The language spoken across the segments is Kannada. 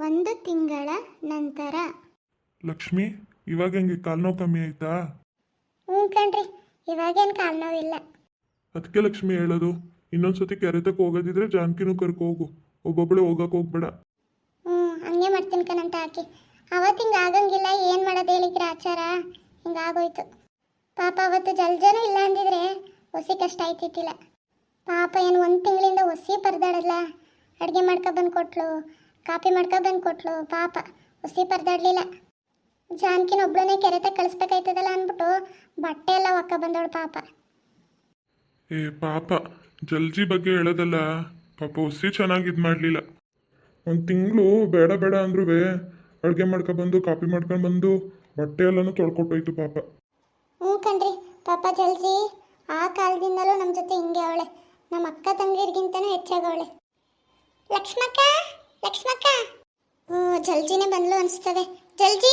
ಒಂದು ತಿಂಗಳ ನಂತರ. ಲಕ್ಷ್ಮಿ ಇವಾಗ ಹೆಂಗೆ ಕಾಲ್ನೋವು ಕಮ್ಮಿ ಆಯ್ತಾ? ಹ್ಞೂ ಕಣ್ರಿ ಇವಾಗೇನು ಕಾಲು ನೋವಿಲ್ಲ. ಅದಕ್ಕೆ ಲಕ್ಷ್ಮಿ ಹೇಳೋದು ಇನ್ನೊಂದ್ಸತಿ ಕೆರೆತಕ್ಕೆ ಹೋಗೋದಿದ್ರೆ ಜಾನಕಿನೂ ಕರ್ಕೊ ಹೋಗು ಒಬ್ಬೊಬ್ಬಳೆ ಹೋಗಕ್ಕೆ ಹೋಗ್ಬೇಡ. ಹ್ಞೂ ಹಂಗೆ ಮಾಡ್ತೀನಿ ಕಣಂತ ಆಕಿ ಅವತ್ತು ಹಿಂಗೆ ಆಗಂಗಿಲ್ಲ ಏನು ಮಾಡೋದು ಹೇಳಿದ್ರೆ ಆಚಾರ? ಹಿಂಗಾಗೋಯ್ತು ಪಾಪ ಅವತ್ತು ಜಲ್ಜನೂ ಇಲ್ಲ ಅಂದಿದ್ರೆ ಹೊಸಿ ಕಷ್ಟ ಆಯ್ತಿತ್ತಿಲ್ಲ. ಪಾಪ ಏನು ಒಂದು ತಿಂಗಳಿಂದ ಹೊಸಿ ಪರದಾಡಲ್ಲ. ಅಡುಗೆ ಮಾಡ್ಕೊಬಂದು ಕೊಟ್ಲು ಕಾಪಿ ಮಾಡ್ಕೊಬಂದು ಕೊಟ್ಲು ಪಾಪ. ಹುಸಿ ಪರ್ದಾಡ್ಲಿಲ್ಲ. ಜಾನ್ಕಿನ ಒಬ್ಳನ್ನೇ ಕೆರೆತ ಕಳಿಸ್ಬೇಕಾಯ್ತದಲ್ಲ ಅಂದ್ಬಿಟ್ಟು ಬಟ್ಟೆ ಎಲ್ಲ ಒಕ್ಕ ಬಂದವಳು ಪಾಪ. ಏ ಪಾಪ. ಜಲ್ಜಿ ಬಗ್ಗೆ ಹೇಳೋದಲ್ಲ. ಪಾಪ ಹುಸಿ ಚೆನ್ನಾಗಿ ಇದು ಮಾಡಲಿಲ್ಲ. ಒಂದು ತಿಂಗಳು ಬೇಡ ಬೇಡ ಅಂದ್ರೂ ಅಡುಗೆ ಮಾಡ್ಕೊಬಂದು ಕಾಪಿ ಮಾಡ್ಕೊಂಡು ಬಂದು ಬಟ್ಟೆ ಎಲ್ಲನೂ ತೊಳ್ಕೊಟ್ಟೋಯ್ತು ಪಾಪ. ಹ್ಞೂ ಕಣ್ರಿ. ಪಾಪ ಜಲ್ಜಿ ಆ ಕಾಲದಿಂದಲೂ ನಮ್ಮ ಜೊತೆ ಹಿಂಗೆ ಅವಳೆ. ನಮ್ಮ ಅಕ್ಕ ತಂಗಿರಿಗಿಂತನೂ ಹೆಚ್ಚಾಗವಳೆ ಲಕ್ಷ್ಮಕ್ಕ! ಲಕ್ಷ್ಮಕ್ಕ ಓ ಜಲ್ಜಿನೇ ಬಂದ್ಲು ಅನಿಸ್ತದೆ. ಜಲ್ಜಿ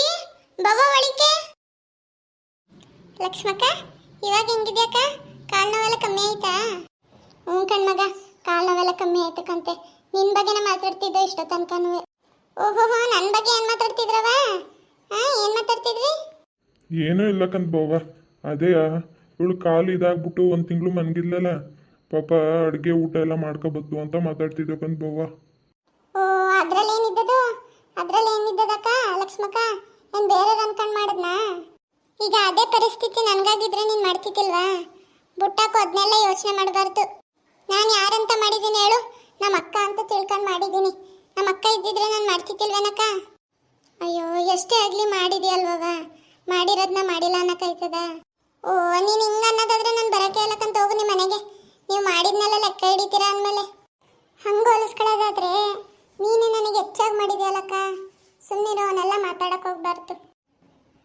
ಬವ ಒಳಿಕೆ ಲಕ್ಷ್ಮಕ್ಕ, ಇವಾಗ ಹೆಂಗಿದ್ಯಾಕ ಕಾಲ್ನವೆಲ್ಲ ಕಮ್ಮಿ ಆಯ್ತಾ? ಹ್ಞೂ ಕಣ್ಮಗ, ಕಾಲು ನೋವೆಲ್ಲ ಕಮ್ಮಿ ಆಯ್ತು ಕಂತೆ. ನಿನ್ನ ಬಗ್ಗೆನೇ ಮಾತಾಡ್ತಿದ್ದೆ ಇಷ್ಟೋ ತನಕನೂ? ನನ್ನ ಬಗ್ಗೆ ಏನು ಮಾತಾಡ್ತಿದ್ರವ? ಹಾಂ, ಏನು ಮಾತಾಡ್ತಿದ್ರಿ ಏನೂ ಇಲ್ಲ ಕಂತ ಬಾವ ಅದೇ, ಇವಳು ಕಾಲು ಇದಾಗ್ಬಿಟ್ಟು ಒಂದು ತಿಂಗಳು ಮನ್ಗಿದ್ಲಲ್ಲ, ಪಾಪ ಅಡುಗೆ ಊಟ ಎಲ್ಲ ಮಾಡ್ಕೊಬತ್ತು ಅಂತ ಮಾತಾಡ್ತಿದ್ದೆ ಕಂತ ಬಾವ ಓ ಅದ್ರಲ್ಲಿ ಏನಿದ್ದದು? ಅದ್ರಲ್ಲಿ ಏನಿದ್ದದಕ್ಕ ಲಕ್ಷ್ಮಕ್ಕ? ನಾನು ಬೇರೆ ಅನ್ಕೊಂಡ್ ಮಾಡಿದ್ನಾ? ಈಗ ಅದೇ ಪರಿಸ್ಥಿತಿ ನನ್ಗಾಗಿದ್ರೆ ನೀನ್ ಮಾಡ್ತಿದ್ದಿಲ್ವಾ? ಬುಟ್ಟಾಕು ಅದನ್ನೆಲ್ಲ ಯೋಚನೆ ಮಾಡಬಾರ್ದು. ನಾನು ಯಾರಂತ ಮಾಡಿದ್ದೀನಿ ಹೇಳು. ನಮ್ಮ ಅಕ್ಕ ಅಂತ ತಿಳ್ಕೊಂಡು ಮಾಡಿದ್ದೀನಿ ನಮ್ಮ ಅಕ್ಕ ಇದ್ದಿದ್ರೆ ನಾನು ಮಾಡ್ತಿದ್ದಿಲ್ವೇನಕ್ಕ? ಅಯ್ಯೋ, ಎಷ್ಟೇ ಆಗ್ಲಿ ಮಾಡಿದ್ಯಲ್ವವ ಮಾಡಿರೋದ್ನ ಮಾಡಿಲ್ಲ ಅನ್ನಕ್ಕಾಯ್ತದ ಓ, ನೀನು ಹಿಂಗ ಅನ್ನೋದಾದ್ರೆ ನಾನು ಬರಕ್ಕೆ ಇಲ್ಲಕ್ಕಂತ ಹೋಗು ನಿಮ್ಮ ಮನೆಗೆ. ನೀವು ಮಾಡಿದ್ನೆಲ್ಲ ಲೆಕ್ಕ ಹಿಡಿತೀರಾ ಅಂದಮೇಲೆ. ಹಂಗೆ ಹೋಲಿಸ್ಕೊಳ್ಳೋದಾದ್ರೆ ನೀನು ನನಗೆ ಹೆಚ್ಚಾಗಿ ಮಾಡಿದ್ಯಾಲಕ್ಕ ಸುಮ್ಮನಿರೋ ಅವನ್ನೆಲ್ಲ ಮಾತಾಡಕ್ಕೆ ಹೋಗ್ಬಾರ್ದು.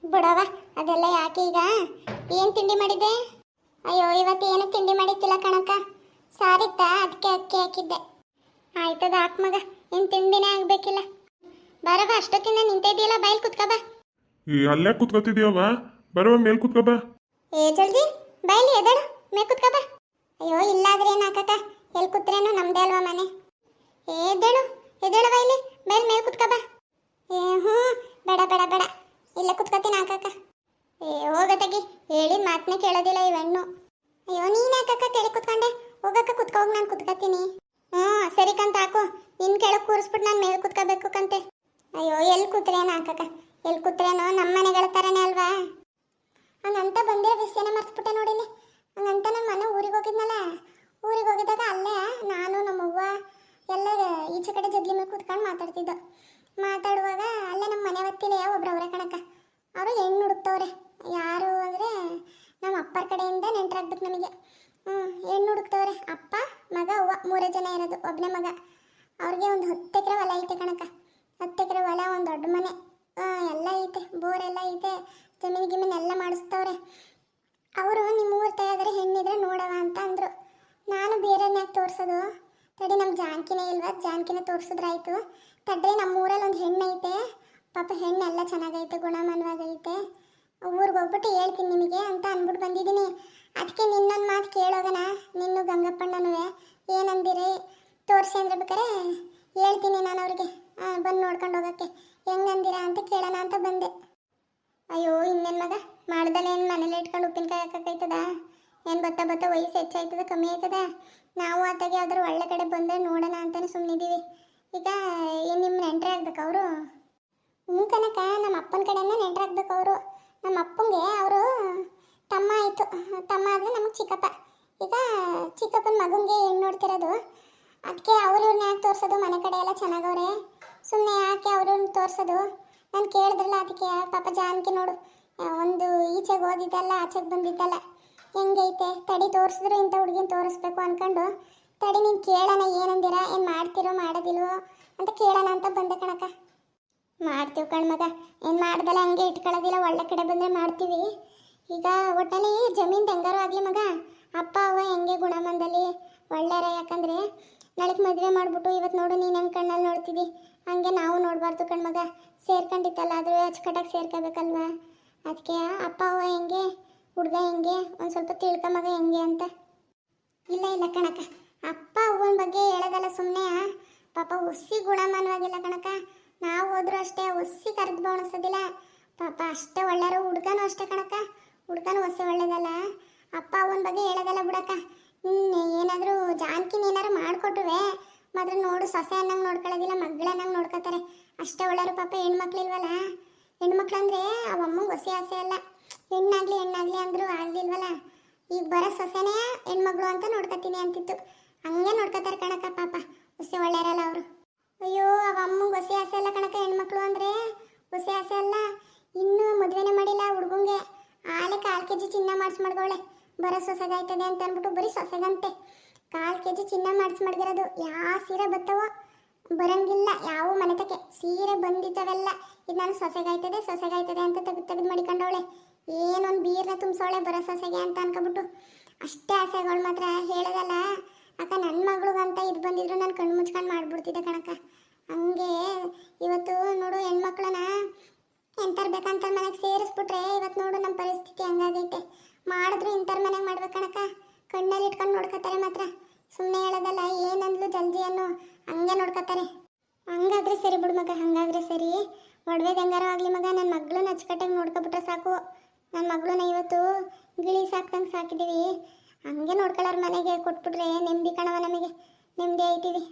ಬಿಡವ ಅದೆಲ್ಲ ಯಾಕೆ ಈಗ? ಏನು ತಿಂಡಿ ಮಾಡಿದ್ದೆ? ಅಯ್ಯೋ ಇವತ್ತು ಏನು ತಿಂಡಿ ಮಾಡಿತ್ತಿಲ್ಲ ಕಣಕ್ಕ. ಸಾರಿತ್ತಾ? ಅದಕ್ಕೆ ಅಕ್ಕಿ ಹಾಕಿದ್ದೆ. ಆಯ್ತದ ಹಾಕ್ ಮಗ. ಇನ್ ತಿಂಡಿನೇ ಆಗಬೇಕಿಲ್ಲ. ಬರವ ಅಷ್ಟೊತ್ತಿಂದ ನಿಂತಿದ್ದೀಯಲ್ಲ ಬೈಲ್ ಕುತ್ಕ ಬಾ. ಈ ಅಲ್ಲೇ ಕುತ್ಕೋತಿದ್ಯವ ಬರುವ ಮೇಲ್ ಕುತ್ಕೋ ಬಾ. ಏ ಜಲ್ದಿ ಬೈಲಿ ಎದಡ ಮೇ ಕುತ್ಕೋಬಾ ಅಯ್ಯೋ ಇಲ್ಲಾದ್ರೆ ಏನಾಕಕ್ಕ? ಎಲ್ಲಿ ಕೂತ್ರೇನು ನಮ್ದೇ ಅಲ್ವಾ ಮನೆ? ಏ ಎದ್ದೇಳು ಇಲ್ಲಿ. ಮೇಲೆ ಮೇಲ್ ಕುತ್ಕ ಬಾ. ಏ, ಹ್ಞೂ. ಬೇಡ ಬೇಡ ಬೇಡ. ಇಲ್ಲ ಕುತ್ಕೋತೀನಿ ಹಾಕಕ್ಕ ಏ ಹೋಗತ್ತಗಿ ಹೇಳಿದ ಮಾತನ್ನ ಕೇಳೋದಿಲ್ಲ ಈ ಹೆಣ್ಣು. ಅಯ್ಯೋ, ನೀನು ಯಾಕಕ್ಕ ಕೇಳಿ ಕುತ್ಕೊಂಡೆ? ಹೋಗಕ್ಕ ಕುತ್ಕೋಗ್ ನಾನು ಕುತ್ಕೋತೀನಿ. ಹ್ಞೂ, ಸರಿ ಕಂತ ಹಾಕು. ನಿನ್ ಕೆಳಗೆ ಕೂರಿಸ್ಬಿಟ್ಟು ನಾನು ಮೇಲೆ ಕುತ್ಕೋಬೇಕು ಕಂತೆ. ಅಯ್ಯೋ ಎಲ್ಲಿ ಕೂತ್ರೇನು ಹಾಕಕ್ಕ ಎಲ್ಲಿ ಕೂತ್ರೇನೋ? ನಮ್ಮ ಮನೆಗಳ ಥರನೇ ಅಲ್ವಾ? ಹಂಗಂತ ಬಂದಿರೋ ವಿಷಯನ ಮರ್ತ್ಬಿಟ್ಟೆ ನೋಡಿ ಹಂಗಂತ ನನ್ನ ಮನೆ ಊರಿಗೆ ಹೋಗಿದ್ನಲ್ಲ. ಊರಿಗೆ ಹೋಗಿದ್ದಾಗ ಅಲ್ಲೇ ನಾನು, ನಮ್ಮವ್ವ ಎಲ್ಲ ಈಚೆ ಕಡೆ ಜಗ್ಲಿ ಮೇಲೆ ಕೂತ್ಕೊಂಡು ಮಾತಾಡ್ತಿದ್ದ. ಮಾತಾಡುವಾಗ ಅಲ್ಲೇ ನಮ್ಮ ಮನೆ ಹೊತ್ತಿಲೆ ಒಬ್ರು ಅವರೇ ಕಣಕ್ಕ. ಅವರು ಹೆಣ್ಣು ಹುಡುಕ್ತವ್ರೆ. ಯಾರು ಅಂದರೆ ನಮ್ಮ ಅಪ್ಪರ ಕಡೆಯಿಂದ ನೆಂಟರಾಗ್ಬೇಕು ನಮಗೆ. ಹ್ಞೂ, ಹೆಣ್ಣು ಹುಡುಕ್ತವ್ರೆ. ಅಪ್ಪ, ಮಗ, ಅವ್ವ, ಮೂರೇ ಜನ ಇರೋದು ಒಬ್ಬನೇ ಮಗ. ಅವ್ರಿಗೆ ಒಂದು ಹತ್ತು ಎಕರೆ ಹೊಲ ಐತೆ ಕಣಕ್ಕ. ಹತ್ತು ಎಕರೆ ಹೊಲ, ಒಂದು ದೊಡ್ಡ ಮನೆ. ಎಲ್ಲ ಐತೆ. ಬೋರ್ ಎಲ್ಲ ಐತೆ. ಜಮೀನು ಗಿಮೀನು ಎಲ್ಲ ಮಾಡಿಸ್ತವ್ರೆ. ಅವರು ನಿಮ್ಮ ಊರ್ ತಾಯಿದ್ರೆ ಹೆಣ್ಣಿದ್ರೆ ನೋಡವ ಅಂತ ಅಂದರು. ನಾನು ಬೇರೆನೇ ತೋರಿಸೋದು ತಡಿ ನಮ್ಮ ಜಾನ್ಕಿನೇ ಇಲ್ವಾ? ಜಾನ್ಕಿನ ತೋರಿಸಿದ್ರಾಯ್ತು. ತಡ್ರಿ ನಮ್ಮ ಊರಲ್ಲಿ ಒಂದು ಹೆಣ್ಣು ಐತೆ ಪಾಪ ಹೆಣ್ಣೆಲ್ಲ ಚೆನ್ನಾಗೈತೆ, ಗುಣಮಾನವಾಗೈತೆ. ಊರಿಗೆ ಹೋಗ್ಬಿಟ್ಟು ಹೇಳ್ತೀನಿ ನಿಮಗೆ ಅಂತ ಅಂದ್ಬಿಟ್ಟು ಬಂದಿದ್ದೀನಿ. ಅದಕ್ಕೆ ನಿನ್ನೊಂದು ಮಾತು ಕೇಳೋಗಣ. ನಿನ್ನು ಗಂಗಪ್ಪಣ್ಣನೂ ಏನಂದಿರಿ? ತೋರಿಸಿ ಅಂದ್ರೆ ಬೇಕಾರೆ ಹೇಳ್ತೀನಿ ನಾನು ಅವ್ರಿಗೆ. ಬಂದು ನೋಡ್ಕೊಂಡು ಹೋಗೋಕ್ಕೆ. ಹೆಂಗಂದಿರಾ ಅಂತ ಕೇಳೋಣ ಅಂತ ಬಂದೆ. ಅಯ್ಯೋ, ಇನ್ನೇನು ಮಗ? ಮಾಡ್ದಲ್ಲ ಏನು ಮನೇಲಿ ಇಟ್ಕೊಂಡು ಉಪ್ಪಿನಕಾಯಿ ಹಾಕಕ್ಕೈತದ ಏನು ಬತ್ತ ಬತ್ತ ವಯಸ್ಸು ಹೆಚ್ಚಾಯ್ತದ, ಕಮ್ಮಿ ಆಯ್ತದ? ನಾವು ಆತಾಗೆ ಯಾವ್ದಾದ್ರು ಒಳ್ಳೆ ಕಡೆ ಬಂದರೆ ನೋಡೋಣ ಅಂತಾನೆ ಸುಮ್ಮನಿದ್ದೀವಿ ಈಗ ಏನು ನಿಮ್ಮ ನೆಂಟ್ರಾಗ್ಬೇಕು ಅವರು? ಹ್ಞೂ ಕನಕ, ನಮ್ಮ ಅಪ್ಪನ ನೆಂಟ್ರೆ ನೆಂಟ್ರಾಗ್ಬೇಕು ಅವರು. ನಮ್ಮ ಅಪ್ಪಂಗೆ ಅವರು ತಮ್ಮ ಆಯಿತು. ತಮ್ಮ ಆದರೆ ನಮಗೆ ಚಿಕ್ಕಪ್ಪ. ಈಗ ಚಿಕ್ಕಪ್ಪನ ಮಗನಿಗೆ ಹೆಣ್ಣು ನೋಡ್ತಿರೋದು. ಅದಕ್ಕೆ ಅವ್ರು ಇವ್ರನ್ನ ಯಾಕೆ ತೋರಿಸೋದು? ಮನೆ ಕಡೆ ಎಲ್ಲ ಚೆನ್ನಾಗವ್ರೆ. ಸುಮ್ಮನೆ ಯಾಕೆ ಅವ್ರನ್ನ ತೋರಿಸೋದು? ನಾನು ಕೇಳಿದ್ರಲ್ಲ ಅದಕ್ಕೆ ಪಾಪ ಜಾನಕಿ ನೋಡು. ಒಂದು ಈಚೆಗೆ ಓದಿದ್ದಲ್ಲ, ಆಚೆಗೆ ಬಂದಿದ್ದಲ್ಲ. ಹೆಂಗೈತೆ? ತಡಿ ತೋರಿಸಿದ್ರು ಇಂಥ ಹುಡುಗಿನ ತೋರಿಸ್ಬೇಕು ಅನ್ಕೊಂಡು. ತಡಿ ನೀನು ಕೇಳೋಣ, ಏನಂದಿರ, ಏನು ಮಾಡ್ತಿರೋ, ಮಾಡೋದಿಲ್ವೋ ಅಂತ ಕೇಳೋಣ ಅಂತ ಬಂದೆ ಕಣಕ್ಕ. ಮಾಡ್ತೀವಿ ಕಣ್ಮಗ ಏನು ಮಾಡ್ದಲ್ಲ, ಹಂಗೆ ಇಟ್ಕೊಳ್ಳೋದಿಲ್ಲ, ಒಳ್ಳೆ ಕಡೆ ಬಂದರೆ ಮಾಡ್ತೀವಿ. ಈಗ ಒಟ್ಟಲ್ಲಿ ಜಮೀನು ಹೆಂಗಾರು ಆಗಲಿ ಮಗ. ಅಪ್ಪ, ಅವ್ವ ಹೆಂಗೆ ಗುಣಮಂದಲ್ಲಿ ಒಳ್ಳೆಯರ ಯಾಕಂದರೆ ನಾಳೆಗೆ ಮದುವೆ ಮಾಡಿಬಿಟ್ಟು ಇವತ್ತು ನೋಡು ನೀನು ಹೆಂಗೆ ಕಣ್ಣಲ್ಲಿ ನೋಡ್ತಿದ್ದಿ ಹಂಗೆ ನಾವು ನೋಡಬಾರ್ದು ಕಣ್ಮಗ ಸೇರ್ಕೊಂಡಿತ್ತಲ್ಲ, ಆದರೂ ಅಚ್ಚುಕಟ್ಟಾಗಿ ಸೇರ್ಕೋಬೇಕಲ್ವಾ? ಅದಕ್ಕೆ ಅಪ್ಪ, ಅವ್ವ ಹೆಂಗೆ ಹುಡುಗ ಹೆಂಗೆ? ಒಂದು ಸ್ವಲ್ಪ ತಿಳ್ಕ ಮಗ ಹೆಂಗೆ ಅಂತ. ಇಲ್ಲ ಇಲ್ಲ ಕಣಕ ಅಪ್ಪ ಅವ್ವನ ಬಗ್ಗೆ ಹೇಳೋದಲ್ಲ ಸುಮ್ಮನೆ ಪಾಪ ಹುಸಿ ಗುಣಮಾನವಾಗಿಲ್ಲ ಕಣಕ ನಾವು ಹೋದ್ರು ಅಷ್ಟೇ ಒಸಿ ಕರೆದು ಬೋಣಿಸೋದಿಲ್ಲ. ಪಾಪ ಅಷ್ಟೇ ಒಳ್ಳೆಯರು ಹುಡ್ಗನೂ ಅಷ್ಟೇ ಕಣಕ ಹುಡ್ಗನೂ ಒಸಿ ಒಳ್ಳೇದಲ್ಲ ಅಪ್ಪ ಅವನ ಬಗ್ಗೆ ಹೇಳೋದಲ್ಲ ಬಿಡಕ್ಕ. ಏನಾದರೂ ಜಾನ್ಕಿನ ಏನಾರು ಮಾಡಿಕೊಟ್ರುವೆ? ಮಾತ್ರ ನೋಡು, ಸೊಸೆ ಅನ್ನಂಗೆ ನೋಡ್ಕೊಳ್ಳೋದಿಲ್ಲ ಮಗಳನ್ನಂಗೆ ನೋಡ್ಕೊತಾರೆ. ಅಷ್ಟೇ ಒಳ್ಳೆಯರು ಪಾಪ ಹೆಣ್ಮಕ್ಳಿಲ್ವಲ್ಲ ಹೆಣ್ಮಕ್ಳು ಅಂದರೆ ಅವಮ್ಮಂಗೆ ಹೊಸಿ ಆಸೆ ಅಲ್ಲ. ಹೆಣ್ಣಾಗ್ಲಿ ಹೆಣ್ಣಾಗ್ಲಿ ಅಂದ್ರು ಆಗ್ಲಿಲ್ವಲ್ಲ? ಈಗ ಬರೋ ಸೊಸೆನೇ ಹೆಣ್ಮಗಳು ಅಂತ ನೋಡ್ಕೊತೀನಿ ಅಂತಿತ್ತು. ಹಂಗೆ ನೋಡ್ಕೊತಾರೆ ಕಣಕ ಪಾಪ. ಹುಸಿ ಒಳ್ಳೆಯರಲ್ಲ ಅವರು. ಅಯ್ಯೋ, ಅವ ಅಮ್ಮಂಗೆ ಹೊಸಿ ಆಸೆ ಅಲ್ಲ ಕಣಕ ಹೆಣ್ಮಕ್ಳು ಅಂದರೆ? ಹೊಸಿ ಆಸೆ ಅಲ್ಲ. ಇನ್ನೂ ಮದುವೆನೇ ಮಾಡಿಲ್ಲ ಹುಡುಗಂಗೆ. ಆಲೆ ಕಾಲು ಕೆ ಜಿ ಚಿನ್ನ ಮಾಡಿಸ್ ಮಾಡ್ಕೊಳ್ಳೆ ಬರೋ ಸೊಸೆಗಾಯ್ತದೆ ಅಂತ ಅಂದ್ಬಿಟ್ಟು ಬರೀ ಸೊಸೆಗಂತೆ. ಕಾಲು ಕೆ ಜಿ ಚಿನ್ನ ಮಾಡಿಸ್ ಮಾಡ್ಗಿರೋದು ಯಾವ ಸೀರೆ ಬತ್ತವೋ? ಬರಂಗಿಲ್ಲ, ಯಾವ ಮನೆತಕ್ಕೆ ಸೀರೆ ಬಂದಿದ್ದವೆಲ್ಲ ಇದು ನಾನು ಸೊಸೆಗಾಯ್ತದೆ ಸೊಸೆಗಾಯ್ತದೆ ಅಂತ ತೆಗೆದು ತೆಗೆದು ಮಾಡಿಕೊಂಡವಳೆ. ಏನೊಂದು ಬೀರ್ನ ತುಂಬಿಸೋಳೆ ಬರೋ ಸೊಸೆಗೆ ಅಂತ ಅನ್ಕೊಬಿಟ್ಟು ಅಷ್ಟೇ ಆಸೆಗಳು ಮಾತ್ರ ಹೇಳೋದಲ್ಲ. ಅಕ್ಕ ನನ್ನ ಮಗಳಿಗಂತ ಇದು ಬಂದಿದ್ರು ನಾನು ಕಣ್ಣು ಮುಚ್ಕೊಂಡು ಮಾಡಿಬಿಡ್ತಿದ್ದೆ ಕಣಕ್ಕ. ಹಂಗೆ ಇವತ್ತು ನೋಡು ಹೆಣ್ಮಕ್ಳನ್ನ ಎಂಥರ್ ಬೇಕಂತ ಮನೆಗೆ ಸೇರಿಸ್ಬಿಟ್ರೆ ಇವತ್ತು ನೋಡು ನಮ್ಮ ಪರಿಸ್ಥಿತಿ ಹಂಗಾಗೈತೆ. ಮಾಡಿದ್ರು ಇಂಥರ್ ಮನೆಗೆ ಮಾಡ್ಬೇಕು ಕಣಕ್ಕ. ಕಣ್ಣಲ್ಲಿ ಇಟ್ಕೊಂಡು ನೋಡ್ಕೋತಾರೆ ಮಾತ್ರ. ಸುಮ್ಮನೆ ಹೇಳೋದಲ್ಲ, ಏನಂದ್ಲು ಜಲ್ದಿ ಅನ್ನೋ ಹಂಗೆ ನೋಡ್ಕೊತಾರೆ. ಹಂಗಾದ್ರೆ ಸರಿ ಬಿಡು ಮಗ, ಹಂಗಾದ್ರೆ ಸರಿ. ಒಡವೆ ಹೆಂಗಾರ ಆಗಲಿ ಮಗ ನನ್ನ ಮಗಳನ್ನ ಅಚ್ಚುಕಟ್ಟಾಗಿ ನೋಡ್ಕೊಬಿಟ್ರೆ ಸಾಕು. ನನ್ನ ಮಗಳನ್ನ ಇವತ್ತು ಗಿಳಿ ಸಾಕ್ದಂಗೆ ಸಾಕಿದ್ದೀವಿ ಹಂಗೆ ನೋಡ್ಕೊಳ್ಳೋರು ಮನೆಗೆ ಕೊಟ್ಬಿಟ್ರೆ ನೆಮ್ಮದಿ ಕಣವ ನಮಗೆ. ನೆಮ್ಮದಿ ಐತಿವಿ.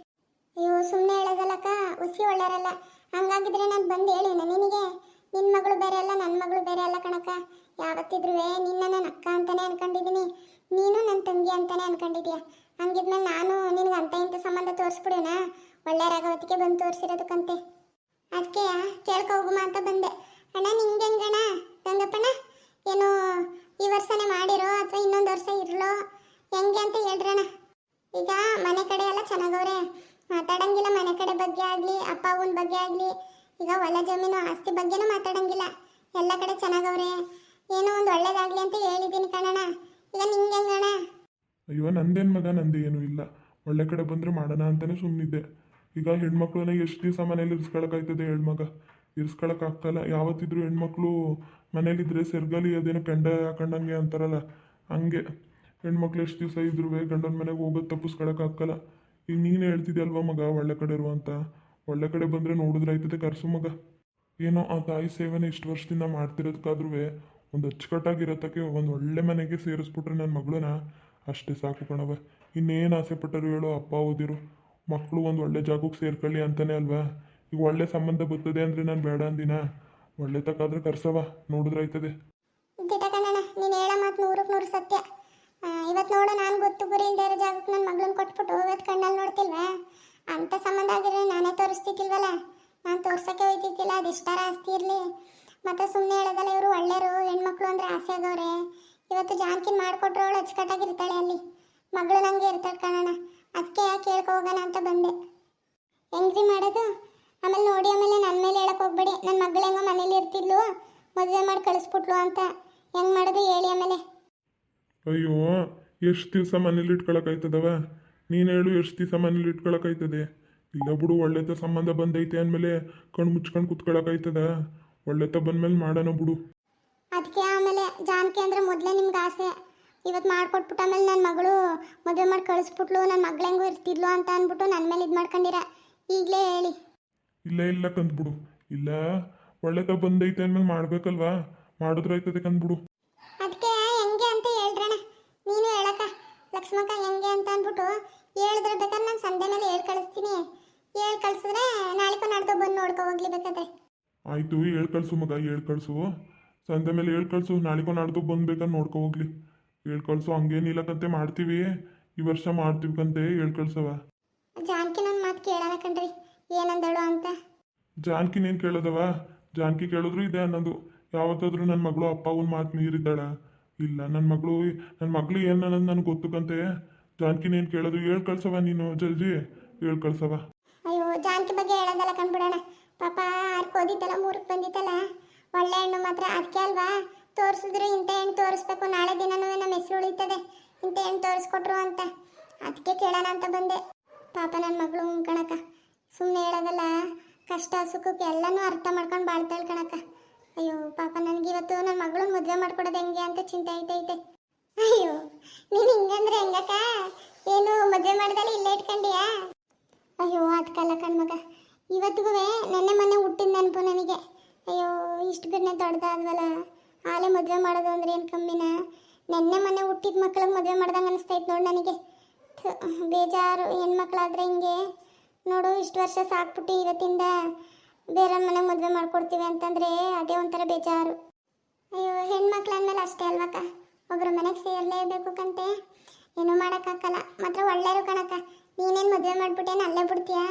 ಅಯ್ಯೋ ಸುಮ್ಮನೆ ಹೇಳೋದಲ್ಲಕ್ಕ, ಹುಸಿ ಒಳ್ಳೆಯರಲ್ಲ ಹಂಗಾಗಿದ್ರೆ ನಾನು ಬಂದು ಹೇಳಿನ ನಿನಗೆ. ನಿನ್ನ ಮಗಳು ಬೇರೆ ಅಲ್ಲ ನನ್ನ ಮಗಳು ಬೇರೆ ಅಲ್ಲ ಕಣಕ್ಕ. ಯಾವತ್ತಿದ್ರೂ ನಿನ್ನ ನನ್ನ ಅಕ್ಕ ಅಂತಾನೆ ಅನ್ಕೊಂಡಿದ್ದೀನಿ ನೀನು ನನ್ನ ತಂಗಿ ಅಂತಾನೆ ಅನ್ಕೊಂಡಿದ್ಯಾ. ಹಂಗಿದ್ಮೇಲೆ ನಾನು ನಿನಗೆ ಅಂತ ಇಂಥ ಸಂಬಂಧ ತೋರಿಸ್ಬಿಡೋಣ. ಒಳ್ಳೆ ರಾಘವತಿಗೆ ಬಂದು ತೋರಿಸಿರೋದಕ್ಕಂತೆ ಅದಕ್ಕೆ ಕೇಳ್ಕೊ ಅಂತ ಬಂದೆ. ಅಣ್ಣ, ನಿಂಗೆ ಹೆಂಗಣ್ಣ ಗಂಗಪ್ಪಣ್ಣ ಏನು ಈ ವರ್ಷನೇ ಮಾಡಿರೋ ಅಥವಾ ಇನ್ನೊಂದು ವರ್ಷ ಇರಲೋ? ಹೆಂಗೆ ಅಂತ ಹೇಳ್ರಣ. ಈಗ ಮನೆ ಕಡೆ ಎಲ್ಲ ಚೆನ್ನಾಗವ್ರೆ. ಮಾತಾಡಂಗಿಲ್ಲ ಮನೆ ಕಡೆ ಬಗ್ಗೆ ಆಗಲಿ, ಅಪ್ಪ ಅವನ ಬಗ್ಗೆ ಆಗಲಿ. ಈಗ ಹೊಲ ಜಮೀನು ಆಸ್ತಿ ಬಗ್ಗೆನೂ ಮಾತಾಡಂಗಿಲ್ಲ. ಎಲ್ಲ ಕಡೆ ಚೆನ್ನಾಗವ್ರೆ. ಏನೋ ಒಂದು ಒಳ್ಳೇದಾಗಲಿ ಅಂತ ಹೇಳಿದ್ದೀನಿ ಕಣಣ ಈಗ ನಿಂಗೆ ಹೆಂಗಣ ಅಯ್ಯೋ, ನಂದೇನು ಮಗ, ನಂದು ಏನು ಇಲ್ಲ. ಒಳ್ಳೆ ಕಡೆ ಬಂದರೆ ಮಾಡೋಣ ಅಂತಲೇ ಸುಮ್ಮನಿದ್ದೆ ಈಗ ಹೆಣ್ಮಕ್ಳನ್ನ ಎಷ್ಟು ದಿವಸ ಮನೇಲಿ ಇರಿಸ್ಕೊಳಕ್ಕಾಯ್ತದೆ ಹೇಳು ಮಗ. ಇರಿಸ್ಕೊಳಕ್ಕಾಗ್ತಲ್ಲ ಯಾವತ್ತಿದ್ರು ಹೆಣ್ಮಕ್ಳು ಮನೇಲಿದ್ರೆ ಸೆರ್ಗಲಿ ಅದೇನೋ ಕೆಂಡ ಹಾಕೊಂಡಂಗೆ ಅಂತಾರಲ್ಲ, ಹಂಗೆ. ಹೆಣ್ಮಕ್ಳು ಎಷ್ಟು ದಿವಸ ಇದ್ರು ಗಂಡನ ಮನೆಗೆ ಹೋಗೋದು ತಪ್ಪಿಸ್ಕೊಳಕ್ಕಾಗಲ್ಲ ಈಗ ನೀನು ಹೇಳ್ತಿದ್ಯಲ್ವ ಮಗ ಒಳ್ಳೆ ಕಡೆ ಇರು ಅಂತ? ಒಳ್ಳೆ ಕಡೆ ಬಂದರೆ ನೋಡಿದ್ರೆ ಆಯ್ತದೆ ಕರ್ಸು ಮಗ. ಏನೋ ಆ ತಾಯಿ ಸೇವೆನ ಇಷ್ಟು ವರ್ಷದಿಂದ ಮಾಡ್ತಿರೋದಕ್ಕಾದ್ರೂ ಒಂದು ಅಚ್ಚುಕಟ್ಟಾಗಿರತ್ತಕ್ಕೆ ಒಂದು ಒಳ್ಳೆ ಮನೆಗೆ ಸೇರಿಸ್ಬಿಟ್ರೆ ನನ್ನ ಮಗಳನ್ನ ಅಷ್ಟೇ ಸಾಕು ಕಣವ ಇನ್ನೇನು ಆಸೆ ಪಟ್ಟರು ಹೇಳು, ಅಪ್ಪ ಓದಿರು. ಮಕ್ಕಳು ಒಂದು ಒಳ್ಳೆ ಜಾಗಕ್ಕೆ ಸೇರ್ಕೊಳ್ಳಿ ಅಂತಲೇ ಅಲ್ವಾ? ಈಗ ಒಳ್ಳೆ ಸಂಬಂಧ ಬರ್ತದೆ ಅಂದ್ರೆ ನಾನು ಬೇಡ ಅಂದಿನ? ಒಳ್ಳೆ ತಕ್ಕಾದ್ರೆ ಕರ್ಸವ ನೋಡಿದ್ರೆ ಆಯ್ತದೆ. ನೀನು ಹೇಳೋ ಮಾತು ನೂರಕ್ಕೆ ನೂರು ಸತ್ಯ. ಇವತ್ತು ನೋಡು, ನಾನು ಗೊತ್ತು, ಗುರಿ ಇಲ್ದೇ ಇರೋ ಜಾಗಕ್ಕೆ ನನ್ನ ಮಗಳನ್ನ ಕೊಟ್ಬಿಟ್ಟು ಇವತ್ತು ಕಣ್ಣಲ್ಲಿ ನೋಡ್ತಿಲ್ವಾ? ಅಂಥ ಸಂಬಂಧ ಆಗಿದ್ರೆ ನಾನೇ ತೋರಿಸ್ತಿದ್ದಿಲ್ವಲ್ಲ? ನಾನು ತೋರ್ಸೋಕ್ಕೆ ಹೋಯ್ತಿದ್ದಿಲ್ಲ ಅದೆಷ್ಟಾರ ಆಸ್ತಿ ಇರಲಿ. ಮತ್ತೆ ಸುಮ್ಮನೆ ಹೇಳೋದಲ್ಲ, ಇವರು ಒಳ್ಳೆಯರು, ಹೆಣ್ಮಕ್ಳು ಅಂದರೆ ಆಸೆ ಆಗವ್ರೆ ಇವತ್ತು ಜಾನ್ಕಿನ್ ಮಾಡಿಕೊಟ್ರೆ ಅವಳು ಅಚ್ಚುಕಟ್ಟಾಗಿರ್ತಾಳೆ ಅಲ್ಲಿ. ಮಗಳು ನನಗೆ ಇರ್ತಾಳೆ ಕಣಣ್ಣ ಅದಕ್ಕೆ ಕೇಳ್ಕೊ ಹೋಗೋಣ ಅಂತ ಬಂದೆ. ಹೆಂಗ್ರಿ ಮಾಡೋದು? ಆಮೇಲೆ ನೋಡಿ ಆಮೇಲೆ ನನ್ನ ಮೇಲೆ ಹೇಳಕ್ ಹೋಗ್ಬೇಡಿ. ನನ್ನ ಮಗಳು ಹೆಂಗೋ ಮನೇಲಿ ಇರ್ತಿದ್ಲು. ಮದುವೆ ಮಾಡಿ ಕಳಿಸ್ಬಿಟ್ಲು ಅಂತ. ಹೆಂಗ್ ಮಾಡೋದು ಹೇಳಿ ಆಮೇಲೆ. ಅಯ್ಯೋ ಎಷ್ಟು ದಿವಸ ಮನೇಲಿ ಇಟ್ಕೊಳಕಾಯ್ತದವ? ನೀನು ಹೇಳು ಎಷ್ಟು ದಿವಸ ಮನೇಲಿ ಇಟ್ಕೊಳಕಾಯ್ತದೆ. ಇಲ್ಲ ಬಿಡು ಒಳ್ಳೆತ ಸಂಬಂಧ ಬಂದೈತೆ ಅಂದಮೇಲೆ ಕಣ್ಣು ಮುಚ್ಕೊಂಡು ಕುತ್ಕೊಳಕಾಯ್ತದ. ಒಳ್ಳೆತ ಬಂದ್ಮೇಲೆ ಮಾಡೋಣ ಬಿಡು. ಅದಕ್ಕೆ ಆಮೇಲೆ ಜಾನಕಿ ಅಂದ್ರೆ ಮೊದಲೇ ನಿಮ್ಗೆ ಆಸೆ. ಇವತ್ತು ಮಾಡ್ಕೊಟ್ಬಿಟ್ಟು ಆಮೇಲೆ ನನ್ನ ಮಗಳು ಮದುವೆ ಮಾಡಿ ಕಳಿಸ್ಬಿಟ್ಲು ನನ್ನ ಮಗಳು ಹೆಂಗೋ ಇರ್ತಿದ್ಲು ಅಂತ ಅಂದ್ಬಿಟ್ಟು ನನ್ನ ಮೇಲೆ ಇದು ಮಾಡ್ಕೊಂಡಿರ. ಈಗಲೇ ಹೇಳಿ. ಇಲ್ಲ ಇಲ್ಲ ಕಂದ್ಬಿಡು. ಇಲ್ಲ ಒಳ್ಳೆತ ಬಂದೈತೆ ಅಂದ್ಮೇಲೆ ಮಾಡ್ಬೇಕಲ್ವಾ? ಮಾಡಿದ್ರೆ ಆಯ್ತದೆ ಕಂದ್ಬಿಡು. ಅದಕ್ಕೆ ಹೆಂಗೆ ಅಂತ ಹೇಳ್ರಣ ನೀನು ಹೇಳಕ ಲಕ್ಷ್ಮಕ್ಕ ಹೆಂಗೆ ಅಂತ ಅಂದ್ಬಿಟ್ಟು ಹೇಳಿದ್ರೆ ಬೇಕಾದ್ರೆ ನಾನು ಸಂಡೆ ಮೇಲೆ ಹೇಳಿ ಕಳಿಸ್ತೀನಿ. ಹೇಳಿ ಕಳಿಸಿದ್ರೆ ನಾಳೆಕ ನಾಡ್ದು ಬಂದು ನೋಡ್ಕೊ ಹೋಗ್ಲಿ ಬೇಕಾದ್ರೆ. ಆಯಿತು ಹೇಳಿ ಕಳಿಸು ಮಗ ಹೇಳಿ ಕಳಿಸು. ಸಂಜೆ ಮೇಲೆ ಹೇಳ್ ಕಳ್ಸು ನಾಳೆಗೋ ನಾಡ್ದು ಬೇಕಾದ್ರೆ ನೋಡ್ಕೊ ಹೋಗ್ಲಿ. ಹೇಳ್ ಕಳ್ಸು ಹಂಗೇನಿಲ್ಲಕಂತೆ ಮಾಡ್ತೀವಿ. ಈ ವರ್ಷ ಮಾಡ್ತೀವಿ ಕಂತೆ ಹೇಳಿ ಕಳ್ಸವ. ಜಾನಕಿ ನನ್ನ ಮಾತು ಕೇಳಲ್ಲ ಕಣ್ರಿ. ಏನಂದಳು ಅಂತ? ಜಾನ್ಕಿ ನೀನ್ ಕೇಳೋದವ? ಜಾನ್ಕಿ ಕೇಳಿದ್ರು ಇದೆ ಅನ್ನೋದು. ಯಾವತ್ತಾದ್ರೂ ನನ್ನ ಮಗಳು ಅಪ್ಪ ಅವನ ಮಾತು ನೀರಿದ್ದಾಳ ಇಲ್ಲ ನನ್ನ ಮಗಳು ನನ್ನ ಮಗಳು ಏನು ಅನ್ನೋದು ನನಗೆ ಗೊತ್ತು ಕಂತೆ ಜಾನ್ಕಿ ನೀನು ಕೇಳೋದು ಹೇಳ್ ಕಳ್ಸವ ನೀನು ಜಲ್ದಿ ಹೇಳ್ ಕಳ್ಸವ. ಅಯ್ಯೋ ಜಾನ್ಕಿ ಬಗ್ಗೆ ಹೇಳೋದಲ್ಲ ಕಂಡ್ಬಿಡೋಣ ಪಾಪ ಆರ್ಕ್ ಓದಿದ್ದಲ್ಲ ಮೂರಕ್ಕೆ ಬಂದಿತ್ತಲ್ಲ ಒಳ್ಳೆ ಹೆಣ್ಣು ಮಾತ್ರ ಅದಕ್ಕೆ ಅಲ್ವಾ? ತೋರಿಸಿದ್ರು ಇಂತ ಹೆಣ್ಣು ತೋರಿಸ್ಬೇಕು. ನಾಳೆ ದಿನನೂ ನಮ್ಮ ಹೆಸರು ಉಳಿತದೆ. ಇಂಥ ಹೆಣ್ಣು ತೋರಿಸ್ಕೊಟ್ರು ಅಂತ. ಅದಕ್ಕೆ ಕೇಳೋಣ ಅಂತ ಬಂದೆ. ಪಾಪ ನನ್ನ ಮಗಳು ಕಣಕ ಸುಮ್ಮನೆ ಹೇಳೋದಲ್ಲ, ಕಷ್ಟ ಸುಖಕ್ಕೆ ಎಲ್ಲನೂ ಅರ್ಥ ಮಾಡ್ಕೊಂಡು ಬಾಳ್ತಾಳೆ ಕಣಕ್ಕ. ಅಯ್ಯೋ, ಪಾಪ ನನಗಿವತ್ತು ನನ್ನ ಮಗಳು ಮದುವೆ ಮಾಡ್ಕೊಡೋದು ಹೆಂಗೆ ಅಂತ ಚಿಂತೆ ಐತೈತೆ ಅಯ್ಯೋ, ನೀನು ಹಿಂಗಂದ್ರೆ ಹೆಂಗಕ್ಕ? ಏನು, ಮದುವೆ ಮಾಡ್ದಲ್ಲಿ ಇಲ್ಲೇ ಇಟ್ಕೊಂಡಿಯಾ? ಅಯ್ಯೋ ಅದಕ್ಕಲ್ಲ ಕಣ್ಮಗ ಇವತ್ತಿಗೂ ನೆನ್ನೆ ಮೊನ್ನೆ ಹುಟ್ಟಿದ ನೆನಪು ನನಗೆ. ಅಯ್ಯೋ, ಇಷ್ಟು ಬಿರ್ನೆ ದೊಡ್ಡದಾದ್ವಲ್ಲ ಆಲೆ ಮದುವೆ ಮಾಡೋದು ಅಂದ್ರೆ ಏನು ಕಮ್ಮಿನ? ನೆನ್ನೆ ಮೊನ್ನೆ ಹುಟ್ಟಿದ ಮಕ್ಳಿಗೆ ಮದುವೆ ಮಾಡ್ದಂಗೆ ಅನಿಸ್ತೈತೆ ನೋಡಿ ನನಗೆ. ಬೇಜಾರು. ಹೆಣ್ಮಕ್ಳಾದ್ರೆ ಹಿಂಗೆ. ನೋಡು, ಇಷ್ಟು ವರ್ಷ ಸಾಕ್ಬಿಟ್ಟು ಇವತ್ತಿಂದ ಬೇರೆ ಮನೆಗೆ ಮದುವೆ ಮಾಡ್ಕೊಡ್ತೀವಿ ಅಂತಂದರೆ ಅದೇ ಒಂಥರ ಬೇಜಾರು. ಅಯ್ಯೋ, ಹೆಣ್ಮಕ್ಳು ಅಂದಮೇಲೆ ಅಷ್ಟೇ ಅಲ್ವಕ್ಕ? ಒಬ್ಬರ ಮನೆಗೆ ಸೇರಲೇಬೇಕು ಕಂತೆ. ಏನೂ ಮಾಡೋಕ್ಕಾಗಲ್ಲ. ಮಾತ್ರ ಒಳ್ಳೆಯರು ಕಣಕ್ಕ. ನೀನೇನು ಮದುವೆ ಮಾಡ್ಬಿಟ್ಟೇನು ಅಲ್ಲೇ ಬಿಡ್ತೀಯಾ?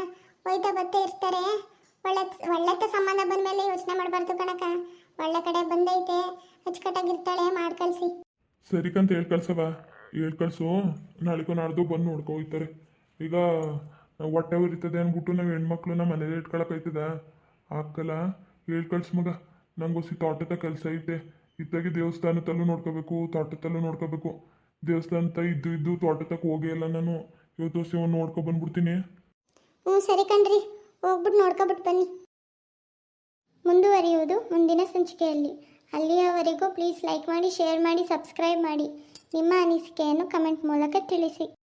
ಹೋಯ್ತಾ ಬತ್ತೆ ಇರ್ತಾರೆ. ಒಳ್ಳೆ ಒಳ್ಳೆತ ಸಂಬಂಧ ಬಂದಮೇಲೆ ಯೋಚನೆ ಮಾಡಬಾರ್ದು ಕಣಕ್ಕ. ಒಳ್ಳೆ ಕಡೆ ಬಂದೈತೆ. ಅಚ್ಚುಕಟ್ಟಾಗಿರ್ತಾಳೆ, ಮಾಡಿ ಕಳಿಸಿ. ಸರಿಕಂತ ಹೇಳ್ ಕಳ್ಸವ ಹೇಳ್ ಕಳ್ಸು. ನಾಳೆಗೂ ನಾಡ್ದು ಬಂದು ನೋಡ್ಕೊ ಹೋಗ್ತಾರೆ ಈಗ ಹೊಟ್ಟೆ ಉರಿತದೆ ಅಂದ್ಬಿಟ್ಟು ನಾವು ಹೆಣ್ಮಕ್ಳು ನಮ್ಮ ಮನೇಲಿ ಇಟ್ಕೊಳಕೈತದ ಹಾಕಲ್ಲ ಹೇಳ್ ಕಳ್ಸಿ ಮಗ. ನಂಗೋಸಿ ತೋಟದ ಕೆಲಸ ಐತೆ. ಇತ್ತಾಗಿ ದೇವಸ್ಥಾನದಲ್ಲೂ ನೋಡ್ಕೋಬೇಕು, ತೋಟದಲ್ಲೂ ನೋಡ್ಕೋಬೇಕು. ದೇವಸ್ಥಾನ ಇದ್ದು ಇದ್ದು ತೋಟದಕ್ಕೆ ಹೋಗೇ ಇಲ್ಲ ನಾನು. ಇವತ್ತು ದಿವಸ ನೋಡ್ಕೊ ಬಂದ್ಬಿಡ್ತೀನಿ. ಹ್ಞೂ, ಸರಿ ಕಣ್ರಿ. ಹೋಗ್ಬಿಟ್ಟು ನೋಡ್ಕೊಬಿಟ್ಟು ಬನ್ನಿ. ಮುಂದುವರಿಯುವುದು ಮುಂದಿನ ಸಂಚಿಕೆಯಲ್ಲಿ. ಅಲ್ಲಿಯವರೆಗೂ ಪ್ಲೀಸ್ ಲೈಕ್ ಮಾಡಿ, ಶೇರ್ ಮಾಡಿ, ಸಬ್ಸ್ಕ್ರೈಬ್ ಮಾಡಿ. ನಿಮ್ಮ ಅನಿಸಿಕೆಯನ್ನು ಕಮೆಂಟ್ ಮೂಲಕ ತಿಳಿಸಿ.